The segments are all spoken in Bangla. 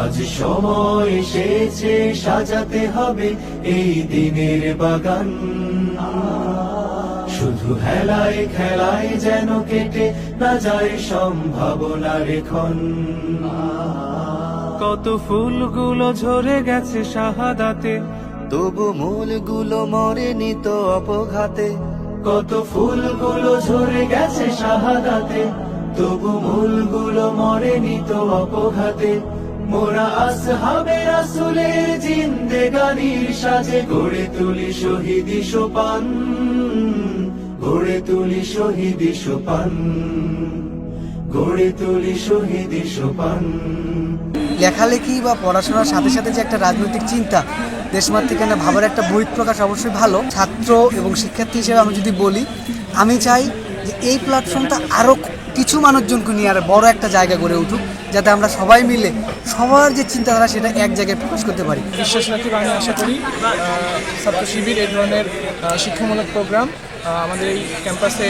আজ সময় এসেছে, সাজাতে হবে এই দিনের বাগান। শুধু হেলায় খেলায় যেন কেটে না যায় সম্ভাবনা রেখন কত ফুলগুলো ঝরে গেছে শাহাদাতে, তবু মূলগুলো মরে নিত অপঘাতে। কত ফুলগুলো ঝরে গেছে শাহাদাতে, তবু মূলগুলো মরে নিত অপঘাতে। মোরা আসহাবে রাসুলের জিন্দেগানির সাজে। গড়ে তুলি শহীদি সোপান, গড়ে তুলি শহীদি সোপান, গড়ে তুলি শহীদি সোপান। লেখালেখি বা পড়াশোনার সাথে সাথে যে একটা রাজনৈতিক চিন্তা, দেশমাতৃকানা ভাবার একটা বহিঃপ্রকাশ অবশ্যই ভালো। ছাত্র এবং শিক্ষার্থী হিসেবে আমি যদি বলি, আমি চাই যে এই প্ল্যাটফর্মটা আরও কিছু মানুষজনকে নিয়ে আর বড় একটা জায়গা গড়ে উঠুক। যাতে আমরা সবাই মিলে সবার যে চিন্তাধারা সেটা এক জায়গায় প্রকাশ করতে পারি। বিশ্বাস রাখি আমি আশা করি ছাত্র শিবির এই ধরনের শিক্ষামূলক প্রোগ্রাম আমাদের এই ক্যাম্পাসে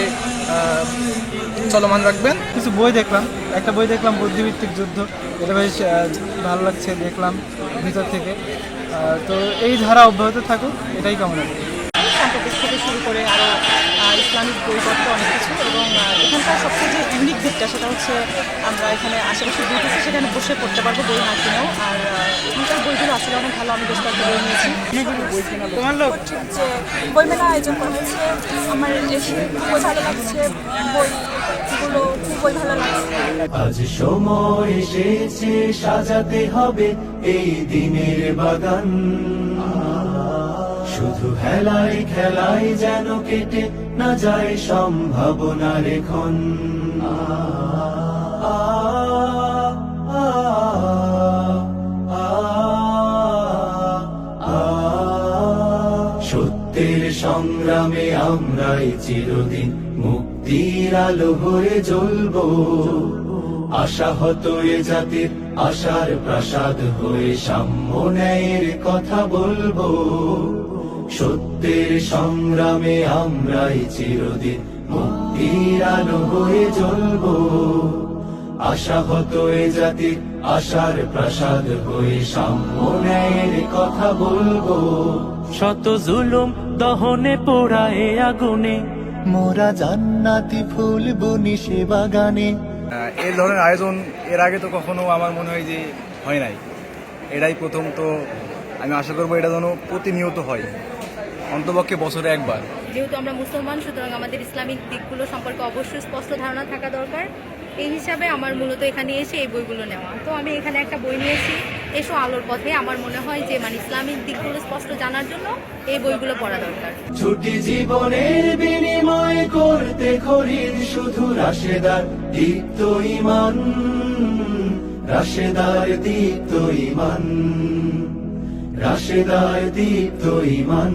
চলমান রাখবেন। কিছু বই দেখলাম একটা বই দেখলাম বুদ্ধিভিত্তিক যুদ্ধ। এটা বেশ ভালো লাগছে দেখলাম ভিতর থেকে। তো এই ধারা অব্যাহত থাকুক এটাই কামনা করি। সাম্প্রতিক থেকে শুরু করে আরও ইসলামিক বইপত্র অনেক কিছু এবং এখানকার সবচেয়ে যে ইউনিক দিকটা সেটা হচ্ছে আমরা এখানে আশেপাশে বই সেখানে বসে পড়তে পারব বই না কিনেও। আর এখানকার বইগুলো আসলে অনেক ভালো আমি বেশ কয়েকটা বই নিয়েছি। তোমার লোক? যে বইমেলা আয়োজন করা হয়েছে আমার খুবই ভালো লাগছে বইগুলো খুবই ভালো লাগছে। আজ সময় এসেছে সাজাতে হবে এই দিনের বাগান। শুধু হেলায় খেলায় যেন কেটে না যায় সম্ভাবনা আ, সত্যের সংগ্রামে আমরাই চিরদিন মুক্তির আলো হয়ে জ্বলব। আশাহত এ জাতির আশার প্রাসাদ হয়ে সাম্য কথা বলব। সত্যের সংগ্রামে আমরাই চিরদিন মুক্তির আলো হয়ে জ্বলব আশাহত এ জাতি আশার প্রাসাদ হয়ে সাম্য কথা বলব। শত জুলুম দহনে পোড়ায় আগুনে। মোরা জান্নাতি ফুল বুনি সে বাগানে। এই ধরনের আয়োজন এর আগে তো কখনো আমার মনে হয় যে হয় নাই। এটাই প্রথম তো আমি আশা করব এটা যেন প্রতিনিয়ত হয়। অন্তপক্ষে বছরে একবার। যেহেতু আমরা মুসলমান সুতরাং আমাদের ইসলামিক দিকগুলো সম্পর্কে অবশ্যই স্পষ্ট ধারণা থাকা দরকার। এই হিসাবে আমার মূলত এখানে এসে এই বইগুলো নেওয়া। তো আমি এখানে একটা বই নিয়েছি এসো আলোর পথে। আমার মনে হয় যে মানে ইসলামিক দিকগুলো স্পষ্ট জানার জন্য এই বইগুলো পড়া দরকার। ছুটি জীবনের বিনিময় করতে খরিদ শুধু রাশেদার দীপ্ত ইমান রাশেদার দীপ্ত ইমান রাশেদার দীপ্ত ইমান।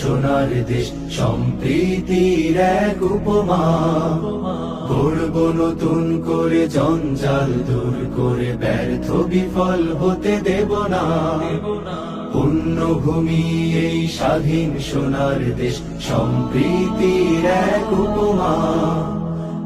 সোনার দেশ, সম্প্রীতির এক উপমা। করব নতুন করে, জঞ্জাল দূর করে, ব্যর্থ বিফল হতে দেব না। পুণ্যভূমি এই স্বাধীন সোনার দেশ, সম্প্রীতির এক উপমা।